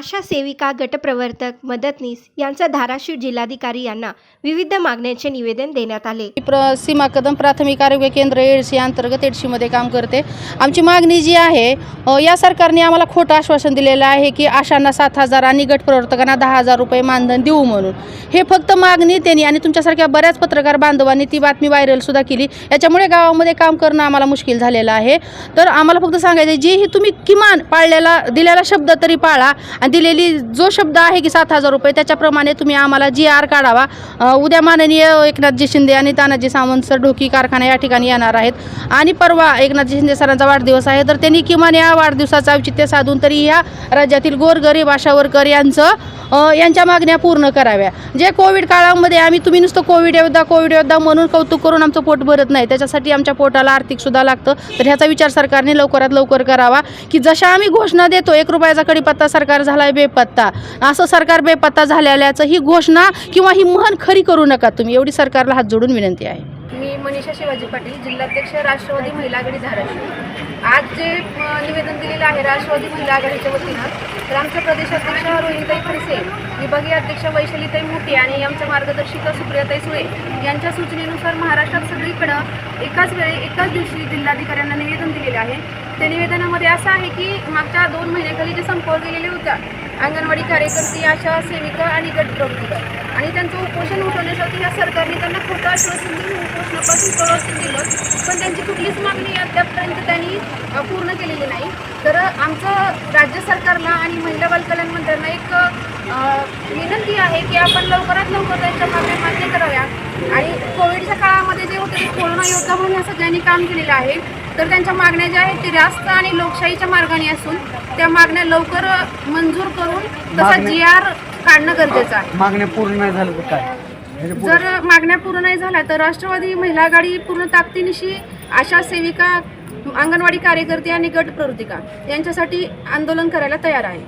आशा सेविका गटप्रवर्तक मदतनीस यांचा धाराशिव जिल्हाधिकारी यांना विविध मागण्यांचे निवेदन देण्यात आले. प्र सीमा कदम प्राथमिक आरोग्य केंद्र एडशी अंतर्गत एडशीमध्ये काम करते. आमची मागणी जी आहे अ, या सरकारने आम्हाला खोटं आश्वासन दिलेलं आहे की आशांना सात हजार आणि गट प्रवर्तकांना दहा हजार रुपये मानधन देऊ म्हणून. हे फक्त मागणी त्यांनी आणि तुमच्यासारख्या बऱ्याच पत्रकार बांधवांनी ती बातमी व्हायरलसुद्धा केली. याच्यामुळे गावामध्ये काम करणं आम्हाला मुश्किल झालेलं आहे. तर आम्हाला फक्त सांगायचं आहे, जे ही तुम्ही किमान पाळलेला दिलेला शब्द तरी पाळा आणि दिलेली जो शब्द आहे की सात हजार रुपये त्याच्याप्रमाणे तुम्ही आम्हाला जी आर काढावा. उद्या माननीय एकनाथजी शिंदे आणि तानाजी सावंत सर ढोकी कारखाना या ठिकाणी येणार आहेत. आणि परवा एकनाथजी शिंदे सरांचा वाढदिवस आहे. तर त्यांनी किमान या वाढदिवसाचं औचित्य साधून तरी ह्या राज्यातील गोरगरीब आशा वर्कर यांचं यांच्या मागण्या पूर्ण कराव्या. जे कोविड काळामध्ये आम्ही तुम्ही नुसतं कोविड योद्धा कोविड योद्धा म्हणून कौतुक करून आमचं पोट भरत नाही. त्याच्यासाठी आमच्या पोटाला आर्थिकसुद्धा लागतं. तर ह्याचा विचार सरकारने लवकरात लवकर करावा की जशा आम्ही घोषणा देतो एक रुपयाचा कडीपत्ता सरकार झाला झालाय बेपत्ता. असं सरकार बेपत्ता झालेल्याचं ही घोषणा किंवा ही म्हण खरी करू नका तुम्ही. एवढी सरकारला हात जोडून विनंती आहे. मनीषा शिवाजी पाटील जिल्हाध्यक्ष राष्ट्रवादी महिला आघाडी धाराशिव. आज जे निवेदन दिलेलं आहे राष्ट्रवादी महिला आघाडीच्या वतीनं तर आमच्या प्रदेशाध्यक्ष रोहिताई खडसे विभागीय अध्यक्ष वैशालीताई मोठी आणि आमच्या मार्गदर्शिका सुप्रियाताई सुळे यांच्या सूचनेनुसार महाराष्ट्रात सगळीकडं एकाच वेळी एकाच दिवशी जिल्हाधिकाऱ्यांना निवेदन दिलेलं आहे. त्या निवेदनामध्ये असं आहे की मागच्या दोन महिन्याखाली जे संपवर गेलेले होत्या अंगणवाडी कार्यकर्ती आशा सेविका आणि गटप्रमुख आणि त्यांचं उपोषण उठवण्यासाठी या सरकारने त्यांना खोटं आश्वासन देऊन उपोषणापासून प्रवासन दिलं. पण त्यांची कुठलीच मागणी अद्यापपर्यंत त्यांनी पूर्ण केलेली नाही. तर आमचं राज्य सरकारला आणि महिला बालकल्याण मंत्र्यांना एक विनंती आहे की आपण लवकरात लवकर त्यांच्या मागण्या मान्य कराव्या आणि कोविडच्या काळामध्ये जे होते ते कोरोना योद्धा म्हणून या सगळ्यांनी काम केलेलं आहे. तर त्यांच्या मागण्या ज्या आहेत ते रास्त आणि लोकशाहीच्या मार्गाने असून त्या मागण्या लवकर मंजूर करून तसा मागण्या- जी आर काढणं गरजेचं आहे. मागण्या पूर्ण नाही झालं तर काय? पुढे- जर मागण्या पूर्ण नाही झाल्या तर राष्ट्रवादी महिला आघाडी पूर्ण ताकदीनिशी आशा सेविका अंगणवाडी कार्यकर्ते आणि गट प्रवृत्तिका यांच्यासाठी आंदोलन करायला तयार आहे.